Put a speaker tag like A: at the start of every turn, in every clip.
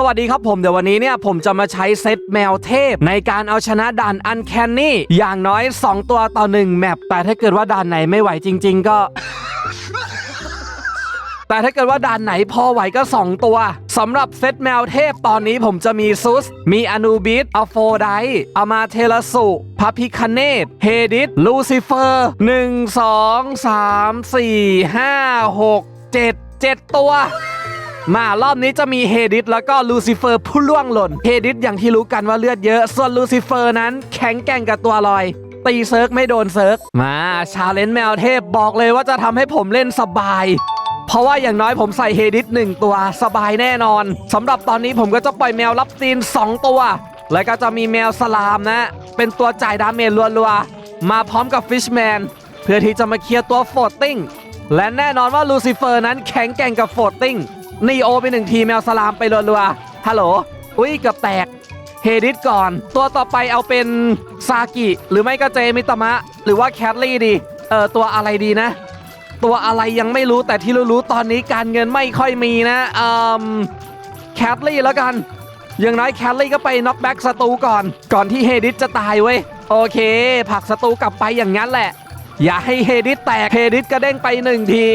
A: สวัสดีครับผมเดี๋ยววันนี้เนี่ยผมจะมาใช้เซตแมวเทพ ในการเอาชนะด่านอันแคนนี่ อย่างน้อย 2 ตัวต่อ 1 แมปแต่ถ้าเกิดว่าด่านไหนไม่ไหวจริง ๆ ก็แต่ถ้าเกิดว่าด่านไหนพอไหวก็ 2 ตัวสำหรับเซตแมวเทพตอนนี้ผมจะมีซุส มีอนูบิสอโฟไดอามาเทลสุพระพิคเนตเฮดิสลูซิเฟอร์ 1 2 3 4 5 6 7 7 ตัว มารอบนี้จะมีเฮดิสแล้วก็ลูซิเฟอร์ผู้ล่วงหล่นเฮดิสอย่างที่รู้กันว่าเลือดเยอะ ส่วนลูซิเฟอร์นั้นแข็งแกร่งกับตัวลอยตีเซิร์กไม่โดนเซิร์กมาชาเลนจ์แมวเทพบอกเลยว่าจะทำให้ผมเล่นสบาย เพราะว่าอย่างน้อยผมใส่เฮดิสหนึ่งตัวสบายแน่นอนสำหรับตอนนี้ผมก็จะปล่อยแมวรับตีน 2 ตัว แล้วก็จะมีแมวสลามนะ เป็นตัวจ่ายดาเมจรัวๆมาพร้อมกับฟิชแมนเพื่อที่จะมาเคลียร์ตัวโฟตติ้งและแน่นอนว่าลูซิเฟอร์นั้นแข็งแกร่งกับโฟตติ้ง นีโอไปหนึ่งทีแมวสลามไปรัวๆฮัลโหล อุ้ยเกือบแตก เฮดิสก่อน ตัวต่อไปเอาเป็นซากิ หรือไม่ก็เจมิตามะ หรือว่าแคทลี่ดี เออตัวอะไรดีนะ ตัวอะไรยังไม่รู้แต่ที่รู้ๆตอนนี้การเงินไม่ค่อยมีนะเอ่อแคทลี่แล้วกัน อย่างน้อยแคทลี่ก็ไปน็อกแบ็กศัตรูก่อน ก่อนที่เฮดิสจะตายเว้ย โอเคผลักศัตรูกลับไปอย่างนั้นแหละ อย่าให้เฮดิสแตก เฮดิสกระเด้งไปหนึ่งที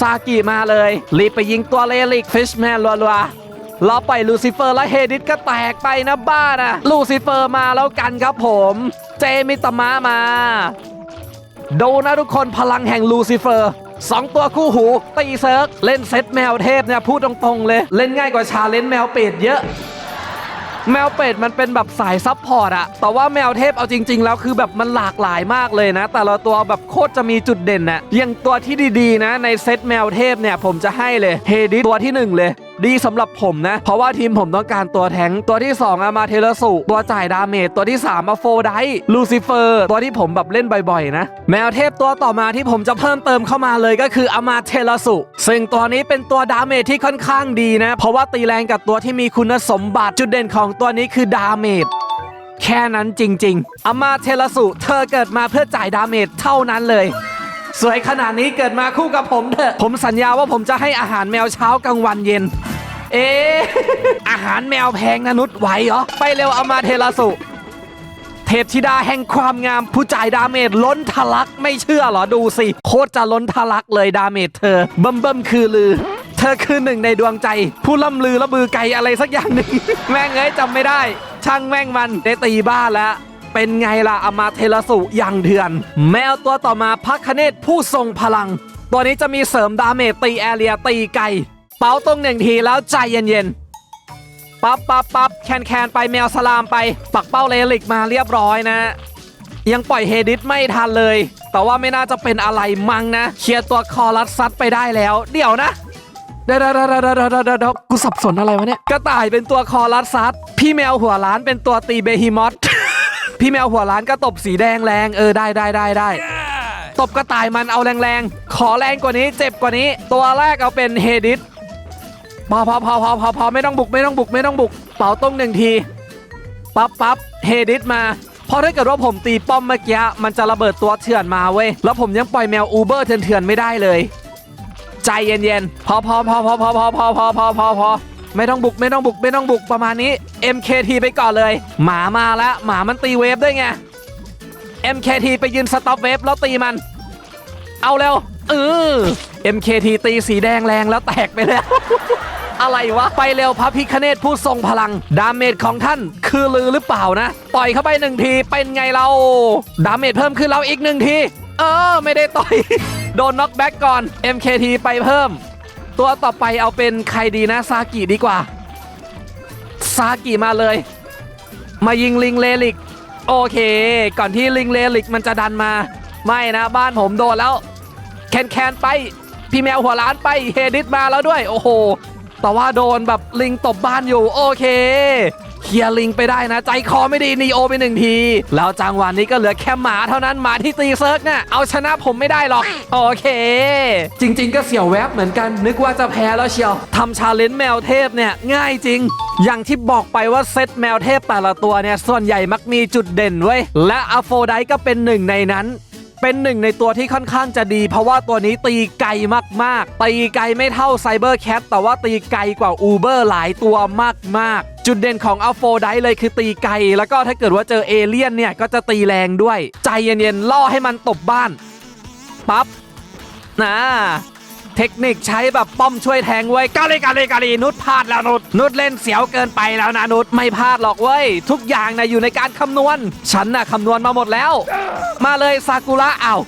A: ซากิมาเลย รีบไปยิงตัวเลลิกฟิชแมนรัวๆรอปล่อยลูซิเฟอร์และเฮดิสก็แตกไปนะบ้านะลูซิเฟอร์มาแล้วกันครับผม เจมิตมะมา ดูนะทุกคนพลังแห่งลูซิเฟอร์สองตัวคู่หูตีเซิร์กเล่นเซตแมวเทพเนี่ยพูดตรงๆเลย เล่นง่ายกว่าชาเลนจ์แมวเป็ดเยอะ แมวเป็ดมันเป็นแบบสายซับพอร์ตอะแต่ว่าแมวเทพเอาจริง ๆ แล้วคือแบบมันหลากหลายมากเลยนะ แต่ละตัวแบบโคตรจะมีจุดเด่นนะอย่างตัวที่ดีๆนะในเซตแมวเทพเนี่ยผมจะให้เลยเฮดิตัวที่หนึ่งเลย ดีสำหรับผมนะ เพราะว่าทีมผมต้องการตัวแทงตัวที่ 2อามาเทเลสุตัวจ่ายดาเมจตัวที่ 3มาโฟไดลูซิเฟอร์ ตัวที่ผมแบบเล่นบ่อยๆ นะ แมวเทพตัวต่อมาที่ผมจะเพิ่มเติมเข้ามาเลยก็คืออามาเทเลสุซึ่งตัวนี้เป็นตัวดาเมจที่ค่อนข้างดีนะ เพราะว่าตีแรงกับตัวที่มีคุณสมบัติจุดเด่นของตัวนี้คือดาเมจแค่นั้นจริง ๆอามาเทลสุเธอเกิดมาเพื่อจ่ายดาเมจเท่านั้นเลย สวยขนาดนี้เกิดมาคู่กับผมเถอะ ผมสัญญาว่าผมจะให้อาหารแมวเช้ากลางวันเย็น เอ๊ะอาหารแมวแพงนะนุษไหวเหรอ ไปเร็วอามาเทลสุเทพธิดาแห่งความงามผู้จ่ายดาเมจล้นทะลักไม่เชื่อเหรอดูสิ โคตรจะล้นทะลักเลยดาเมจเธอเบิ่มเบิ่มคือลือ เธอคือหนึ่งในดวงใจ ผู้ล่ำลือและบือไกลอะไรสักอย่างหนึ่งแม่งเอ้ยจำไม่ได้ ช่างแม่งมันได้ตีบ้านแล้ว เป็นไงล่ะอามาเทลสุอย่างเถื่อน แมวตัวต่อมาพักคเนตผู้ทรงพลัง ตัวนี้จะมีเสริมดาเมจตีแอเรียตีไกลเป้าตรงหนึ่งทีแล้วใจเย็นๆปั๊บปั๊บปั๊บแคนแคนไปแมวสลามไป ปักเป้าเลลิกมาเรียบร้อยนะ ยังปล่อยเฮดิสไม่ทันเลย แต่ว่าไม่น่าจะเป็นอะไรมั้งนะเคลียร์ตัวคอรัสซัดไปได้แล้ว เดี๋ยวนะเดี๋ยวเดเดเดเดี๋ยวเดี๋ยวเดี๋ยวกูสับสนอะไรวะเนี่ยกระต่ายเป็นตัวคอรัสซัดพี่แมวหัวล้านเป็นตัวตีเบฮิมอส พี่แมวหัวล้านก็ตบสีแดงแรงเออได้ได้ได้ได้ตบกระต่ายมันเอาแรงๆ ขอแรงกว่านี้เจ็บกว่านี้ ตัวแรกเอาเป็นเฮดิสพอพอพอพอพอพอไม่ต้องบุกไม่ต้องบุกไม่ต้องบุก เป่าต้งหนึ่งทีปั๊บปั๊บเฮดิสมาเพราะถ้าเกิดว่าผมตีป้อมเมื่อกี้มันจะระเบิดตัวเถื่อนมาเว้ย แล้วผมยังปล่อยแมวอูเบอร์เถื่อนๆไม่ได้เลย ใจเย็นๆ พอพอพอพอพอพอพอพอพอพอพอ ไม่ต้องบุกไม่ต้องบุกไม่ต้องบุกประมาณนี้ MKT ไปก่อนเลย หมามาแล้วหมามันตีเวฟด้วยไง MKT ไปยืนสต็อปเวฟแล้วตีมัน เอาเร็วเออ MKT ตีสีแดงแรงแล้วแตกไปแล้ว อะไรวะ ไปเร็วพระพิคเนตผู้ทรงพลัง ดาเมจของท่านคือลือหรือเปล่านะ ต่อยเข้าไปหนึ่งทีเป็นไงเรา ดาเมจเพิ่มขึ้นเราอีกหนึ่งที เออ ไม่ได้ต่อย โดนน็อกแบ็กก่อน MKT ไปเพิ่ม ตัวต่อไปเอาเป็นใครดีนะซากิดีกว่า ซากิมาเลย มายิงลิงเลลิก โอเค ก่อนที่ลิงเลลิกมันจะดันมา ไม่นะบ้านผมโดนแล้ว แคนแคนไป พี่แมวหัวล้านไปเฮดิสมาแล้วด้วย โอ้โห แต่ว่าโดนแบบลิงตบบ้านอยู่ โอเคเค ลียร์ลิงไปได้นะ ใจคอไม่ดีนีโอไปหนึ่งที แล้วจังหวะนี้ก็เหลือแค่หมาเท่านั้นหมาที่ตีเซิร์กเนี่ยเอาชนะผมไม่ได้หรอกโอเค จริง ๆ ก็เสียวแวบเหมือนกัน นึกว่าจะแพ้แล้วเชียวทำชาเลนจ์แมวเทพเนี่ยง่ายจริงอย่างที่บอกไปว่าเซตแมวเทพแต่ละตัวเนี่ย ส่วนใหญ่มักมีจุดเด่นไว้ยและอโฟไดก็เป็นหนึ่งในนั้น เป็นหนึ่งในตัวที่ค่อนข้างจะดี เพราะว่าตัวนี้ตีไกลมาก ๆ ตีไกลไม่เท่าไซเบอร์แคทแต่ว่าตีไกลกว่าอูเบอร์หลายตัวมาก ๆ จุดเด่นของอัลโฟไดเลยคือตีไกล แล้วก็ถ้าเกิดว่าเจอเอเลี่ยนเนี่ย ก็จะตีแรงด้วย ใจเย็นๆล่อให้มันตบบ้านปั๊บนะเทคนิคใช้แบบป้อมช่วยแทงไว้กาลีกาลีกาลีนุชพลาดแล้วนุชนุชเล่นเสียวเกินไปแล้วนะนุชไม่พลาดหรอกเว้ย ทุกอย่างนะอยู่ในการคำนวณ ฉันน่ะคำนวณมาหมดแล้ว มาเลยซากุระอ้าว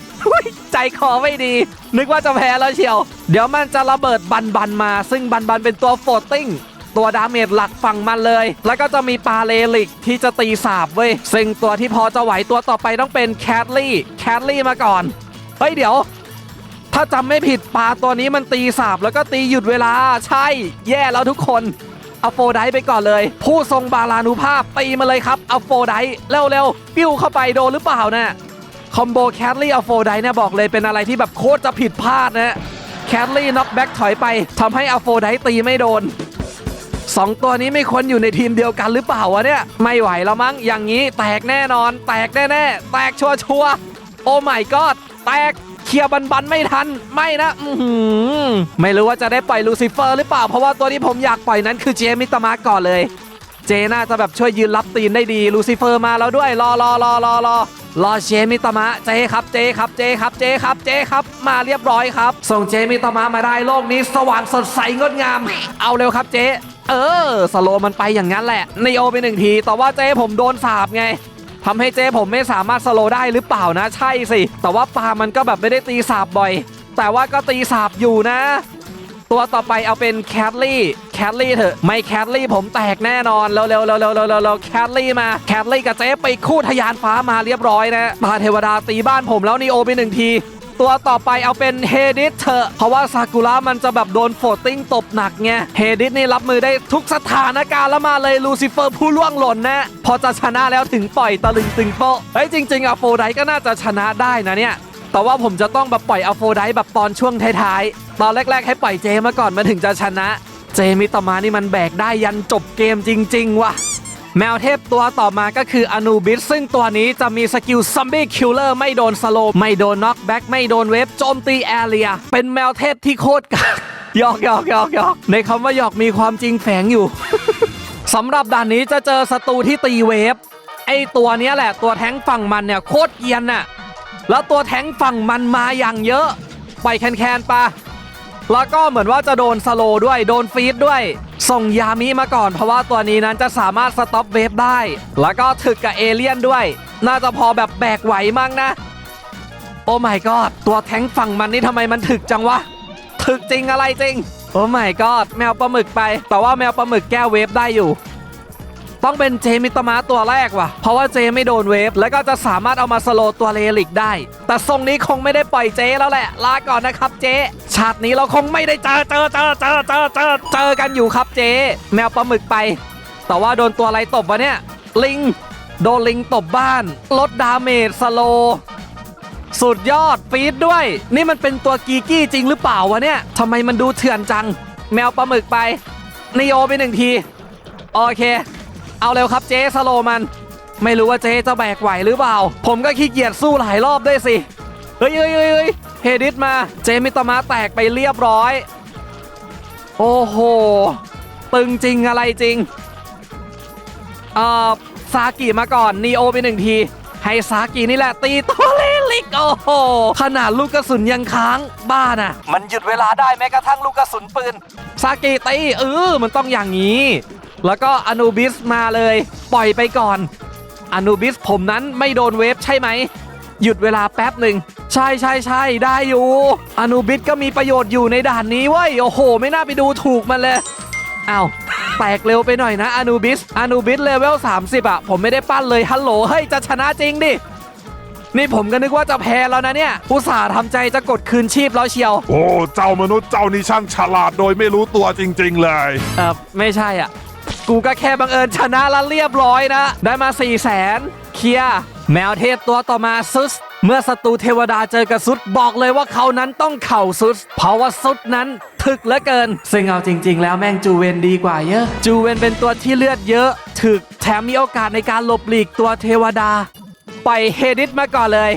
A: ใจคอไม่ดี นึกว่าจะแพ้แล้วเชียว เดี๋ยวมันจะระเบิดบันบันมา ซึ่งบันบันเป็นตัวโฟตติ้ง ตัวดาเมจหลักฝั่งมันเลย แล้วก็จะมีปาเลลิกที่จะตีสาบเว้ยซึ่งตัวที่พอจะไหวตัวต่อไปต้องเป็นแคทลี่แคทลี่มาก่อนเฮ้ยเดี๋ยว ถ้าจำไม่ผิดปลาตัวนี้มันตีสาบแล้วก็ตีหยุดเวลาใช่ แย่แล้วทุกคนเอาโฟไดไปก่อนเลย ผู้ทรงบาลานุภาพตีมาเลยครับเอาโฟไดเร็วๆปิ้วเข้าไปโดนหรือเปล่านะคอมโบแคทลี่เอาโฟไดเนี่ยบอกเลยเป็นอะไรที่แบบโคตรจะผิดพลาดนะแคทลี่น็อกแบ็กถอยไปทำให้เอาโฟไดตีไม่โดน สองตัวนี้ไม่ควรอยู่ในทีมเดียวกันหรือเปล่าวะเนี่ย ไม่ไหวแล้วมั้งอย่างนี้แตกแน่นอน แตกแน่ๆ แตกชัวชัวโอ้ไม่กอดแตกเคลียร์บันบันไม่ทันไม่นะไม่รู้ว่าจะได้ปล่อยลูซิเฟอร์หรือเปล่า เพราะว่าตัวที่ผมอยากปล่อยนั้นคือเจมิตามะก่อนเลย เจน่าจะแบบช่วยยืนรับตีนได้ดีลูซิเฟอร์มาแล้วด้วยรอรอรอรอรอรอเจมิตามะเจครับเจครับเจครับเจครับเจครับมาเรียบร้อยครับ ส่งเจมิตามะมาได้โลกนี้สว่างสดใสงดงาม เอาเร็วครับเจ เออ สโลมันไปอย่างนั้นแหละนโอไปหนึ่งที แต่ว่าเจผมโดนสาบไงทำให้เจผมไม่สามารถสโลได้หรือเปล่านะ ใช่สิ แต่ว่าปลามันก็แบบไม่ได้ตีสาบบ่อย แต่ว่าก็ตีสาบอยู่นะ ตัวต่อไปเอาเป็นแคทลี่ แคทลี่เถอะ ไม่แคทลี่ผมแตกแน่นอนเร็วๆเร็วๆเร็วๆเร็วๆเร็วแคทลี่มา แคทลี่กับเจ๊ไปคู่ทะยานฟ้ามาเรียบร้อยนะมาเทวดาตีบ้านผมแล้วนีโอไปหนึ่งที ตัวต่อไปเอาเป็นเฮดิสเถอะ เพราะว่าซากุระมันจะแบบโดนโฟตติ้งตบหนักไงเฮดิสนี่รับมือได้ทุกสถานการณ์แล้วมาเลยลูซิเฟอร์ผู้ล่วงหล่นนะ พอจะชนะแล้วถึงปล่อยตะลึงตึงโปะเฮ้ยจริง ๆ อะโฟไดก็น่าจะชนะได้นะเนี่ยแต่ว่าผมจะต้องแบบปล่อยอัลโฟไดแบบตอนช่วงท้ายๆ ตอนแรก ๆ ให้ปล่อยเจมาก่อนมันถึงจะชนะ เจมิตมานี่มันแบกได้ยันจบเกมจริง ๆ ว่ะ แมวเทพตัวต่อมาก็คืออนูบิสซึ่งตัวนี้จะมีสกิลซัมบี้คิลเลอร์ไม่โดนสโลไม่โดนน็อกแบ็กไม่โดนเวฟโจมตีแอเรีย เป็นแมวเทพที่โคตรกากหยอกหยอกหยอกหยอกในคำว่าหยอกมีความจริงแฝงอยู่สำหรับด่านนี้จะเจอศัตรูที่ตีเวฟไอตัวนี้แหละตัวแท้งฝั่งมันเนี่ยโคตรเกียนน่ะแล้วตัวแท้งฝั่งมันมาอย่างเยอะ ไปแคนๆปะ แล้วก็เหมือนว่าจะโดนสโลด้วยโดนฟีดด้วย ส่งยามิมาก่อนเพราะว่าตัวนี้นั้นจะสามารถสต็อปเวฟได้ แล้วก็ถึกกับเอเลี่ยนด้วย น่าจะพอแบบแบกไหวมั้งนะ โอ้ my god ตัวแท้งฝั่งมันนี่ทำไมมันถึกจังวะ ถึกจริงอะไรจริง โอ้ my god แมวปลาหมึกไป แต่ว่าแมวปลาหมึกแก้เวฟได้อยู่ ต้องเป็นเจมิตมะตัวแรกว่ะ เพราะว่าเจไม่โดนเวฟ แล้วก็จะสามารถเอามาสโลตัวเลลิกได้ แต่ทรงนี้คงไม่ได้ปล่อยเจแล้วแหละ ลาก่อนนะครับเจ ชาตินี้เราคงไม่ได้เจอเจอเจอเจอเจอเจอเจอกันอยู่ครับเจ แมวปลาหมึกไป แต่ว่าโดนตัวอะไรตบวะเนี่ย ลิง โดนลิงตบบ้าน ลดดาเมจสโล สุดยอดฟีดด้วย นี่มันเป็นตัวกีกี้จริงหรือเปล่าวะเนี่ยทำไมมันดูเถื่อนจัง แมวปลาหมึกไปนิโอไปหนึ่งที โอเค เอาเร็วครับเจ๊สโลมัน ไม่รู้ว่าเจ๊จะแบกไหวหรือเปล่า ผมก็ขี้เกียจสู้หลายรอบด้วยสิ เฮ้ยเฮ้ยเฮ้ยเฮดิสมา เจมิตามะแตกไปเรียบร้อย โอ้โห ตึงจริงอะไรจริง เอ่อ ซากิมาก่อน นีโอไปหนึ่งที ให้ซากินี่แหละตีตัวเลลิก โอ้โห ขนาดลูกกระสุนยังค้างบ้าน่ะ มันหยุดเวลาได้แม้กระทั่งลูกกระสุนปืน ซากิตีเออมันต้องอย่างนี้ แล้วก็อนูบิสมาเลย ปล่อยไปก่อน อนูบิสผมนั้นไม่โดนเวฟใช่ไหม หยุดเวลาแป๊บหนึ่ง ใช่ใช่ใช่ได้อยู่ อนูบิสก็มีประโยชน์อยู่ในด่านนี้เว้ย โอ้โห ไม่น่าไปดูถูกมันเลยอ้าวแตกเร็วไปหน่อยนะอนูบิสอนูบิสเลเวล 30 อะ ผมไม่ได้ปั้นเลยฮัลโหลเฮ้ยจะชนะจริงดิ นี่ผมก็นึกว่าจะแพ้แล้วนะเนี่ยอุตส่าห์ทำใจจะกดคืนชีพแล้วเชียว
B: โอ้ เจ้ามนุษย์เจ้านี่ช่างฉลาดโดยไม่รู้ตัวจริง ๆ เลย
A: เออไม่ใช่อะ กูก็แค่บังเอิญชนะแล้วเรียบร้อยนะ ได้มา 4 0 0แสนเคลียร์แมวเทพตัวต่อมาซุส เมื่อศัตรูเทวดาเจอกับซุดบอกเลยว่าเขานั้นต้องเข่าซุสเพราะว่าซุดนั้นถึกเหลือเกิน ซึ่งเอาจริง ๆ แล้วแม่งจูเวนดีกว่าเยอะ จูเวนเป็นตัวที่เลือดเยอะ ถึกแถมมีโอกาสในการหลบหลีกตัวเทวดาปล่อยเฮดิสมาก่อนเลย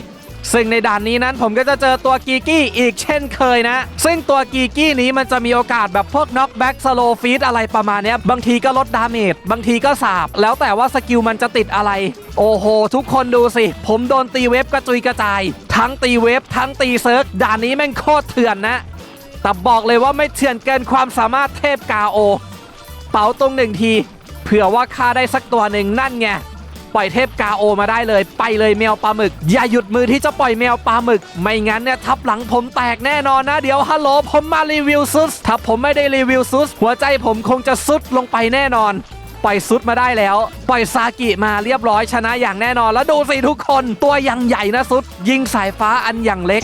A: ซึ่งในด่านนี้นั้นผมก็จะเจอตัวกีกี้อีกเช่นเคยนะ ซึ่งตัวกีกี้นี้มันจะมีโอกาสแบบพวกน็อกแบ็กสโลฟีดอะไรประมาณนี้บางทีก็ลดดาเมจบางทีก็สาบ แล้วแต่ว่าสกิลมันจะติดอะไร โอ้โห ทุกคนดูสิ ผมโดนตีเวฟกระจุยกระจาย ทั้งตีเวฟทั้งตีเซิร์กด่านนี้แม่งโคตรเถื่อนนะแต่บอกเลยว่าไม่เถื่อนเกินความสามารถเทพกาโอ เป๋าตรงหนึ่งทีเผื่อว่าฆ่าได้สักตัวหนึ่งนั่นไง ปล่อยเทพกาโอมาได้เลย ไปเลยแมวปลาหมึก อย่าหยุดมือที่จะปล่อยแมวปลาหมึก ไม่งั้นเนี่ยทับหลังผมแตกแน่นอนนะ เดี๋ยวฮัลโหลผมมารีวิวซุสถ้าผมไม่ได้รีวิวซุสหัวใจผมคงจะซุดลงไปแน่นอน ปล่อยซุดมาได้แล้ว ปล่อยซากิมาเรียบร้อยชนะอย่างแน่นอน แล้วดูสิทุกคนตัวยังใหญ่นะซุดยิงสายฟ้าอันอย่างเล็ก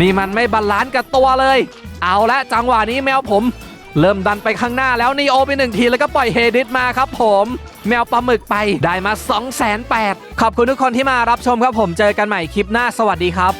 A: นี่มันไม่บาลานซ์กับตัวเลย เอาละจังหวะนี้แมวผม เริ่มดันไปข้างหน้าแล้วนีโอไปหนึ่งทีแล้วก็ปล่อยเฮดิสมาครับผมแมวปลาหมึกไปได้มา 2 8 0 0 0ขอบคุณทุกคนที่มารับชมครับผมเจอกันใหม่คลิปหน้าสวัสดีครับ